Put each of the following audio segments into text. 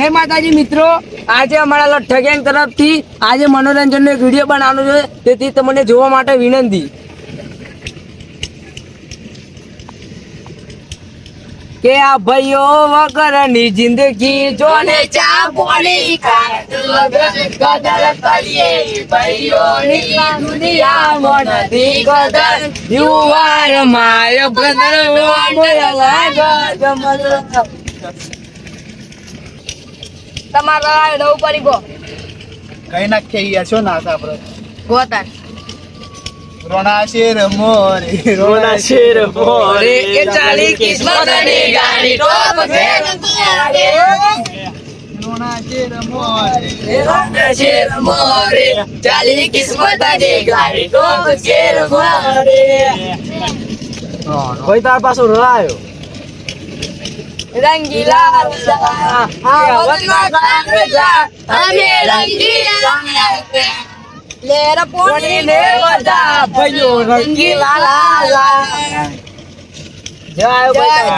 જય માતાજી મિત્રો. આજે અમારા લઠ્ઠા ગેંગ તરફથી આજે મનોરંજનનો એક વીડિયો બનાવવાનો છે. તેથી તમને જોવા માટે વિનંતી. કે આ ભાઈઓ વગરની જિંદગી જોને ચા બોલી કદર કરીએ. ભાઈઓની દુનિયા નથી કદર યુ આર માય બ્રધર તમારા ડવ પડી ગો. કઈ નાખીએ યાર શું નાખ આપડે ગોતા રોણા શેર મોરે રોણા શેર મોરે, એ ચાલી કિસ્મતની ગાડી ટોપ છે. રોણા શેર મોરે. રોણા શેર મોરે. ચાલી કિસ્મતની ગાડી ટોપ શેર મોરે કોઈ તાર પાછું રડાયો રંગીલા રંગીલા, આ વતનમાં કાંગરેજા, અમે રંગીલા લેર પોણી ને બધા ભાઈઓ રંગીલા લાલા જય ભાઈ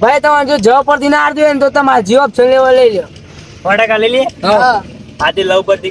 ભાઈ તમારે જો જવાબ પરથી ના આવડતું હોય ને તો તમારે જીવ ઓપ્શન લેવા લઈ લો ફટાકા લઈ લે હા આથી લવ પરથી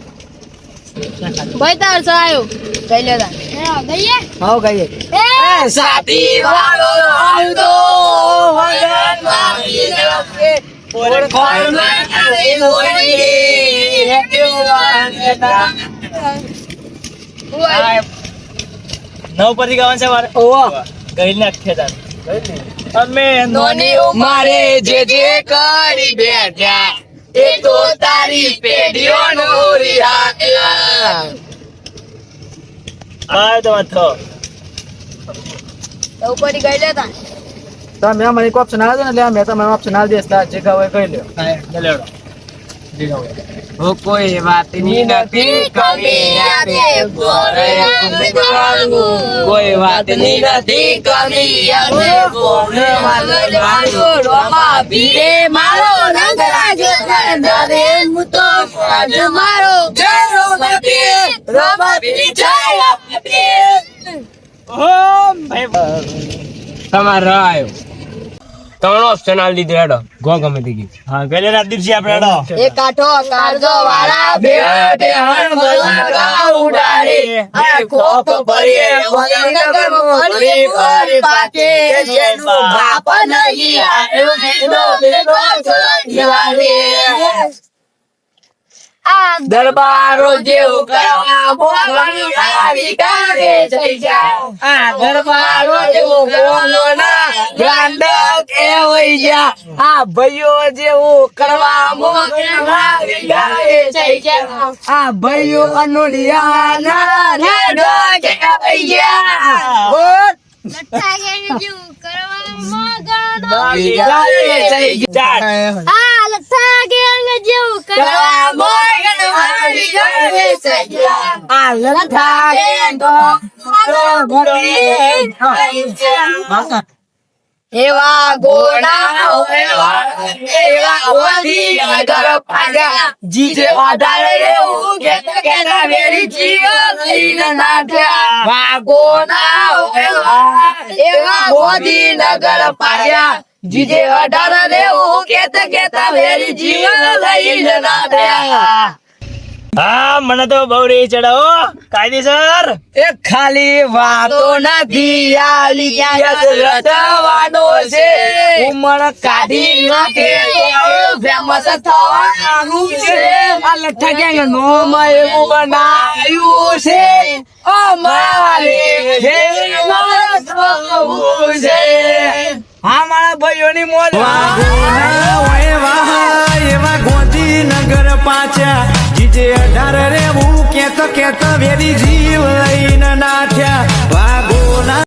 ભાઈ તાર આવ્યો કઈ લેતા. ગઈએ હા ગઈએ. એ સાથી વાળો આવતો વગરમાં વિનોદે. ઓળખાણમાં આવી હોળી, કેતા નવ પરથી ગાવાનું છે મારે. ઓહો. ગઈ નાખે તાર અમે નોની મારે જે જે કરી બેઠા. એ તો તારી પેઢીઓનો રિહાયા. બાય તો થો ઉપર ગઈ લેતા તમે મને એક ઓપ્શન આવે ને એટલે મેં તમને ઓપ્શન આવી દેસ તા જે હોય કહી લ્યો લેવડો ઓ કોઈ વાતની નથી કમી વાળવું. કોઈ વાતની નથી કમી બોરે વાળવું. રોમા ભીડે મારો ફોજ મારો જય રોમા ભીડ, રોમા ભીડ, જય રોમા ભીડ. ઓમ ભાઈ તમારો આવ્યો ત્રણ ઓપ્શન આલી દીધો હેડો. ગો ગમે તે ગીત. હા ગઈ રાત દિવસી આપણે હેડો. એ કાઠો કારજો વાળા. બે બે હણ બધા ઉડારી આ કોપ ભરીએ વગર ફરી ફરી પાકે. જેનું બાપ નહીં આયો બેનો બેનો ચોરાડે આ દરબારો જેવું કરવા બોલવાનું આવી કારે થઈ જાય આ દરબારો જેવું બોલો ના ગાંડ હોય જા આ ભાઈઓ જેવું કરવા મોગે આવી થઈ જાય આ ભાઈઓ અનુડિયા ના રેડો હોય જા બોલ. લઠ્ઠા જેવું કરવામાં ગણો આવી કારે થઈ જેવું કરવા કરવામાં મોગે આવી કારે થઈ જાય આ લઠા કેંડો મારો ભરી એવા ગોળા એવા એવા ઓધી નગર પાડ્યા જીજે વધારે એવું કે કે વેરી જીવ લઈને નાખ્યા વાગોના એવા એવા ઓધી નગર પાડ્યા જીજે અઢાર રેવું કેતા કેતા વેરી જીવ જના થયા હા મને તો બહુ રે ચડાવો કાયદેસર. એ ખાલી વાતો નથી આલી રટવાનો છે. ઉમર કાઢી નાખે ફેમસ થવાનું છે. આ લઠ્ઠા ગેંગ નોમ એવું બનાવ્યું છે. અમારે છે. હા મારા ભાઈઓની મોજ એવા ગોંધીનગર પાછા જીજે અઢાર રેવું કેતો કેતો વેરી જીવ લઈને નાચ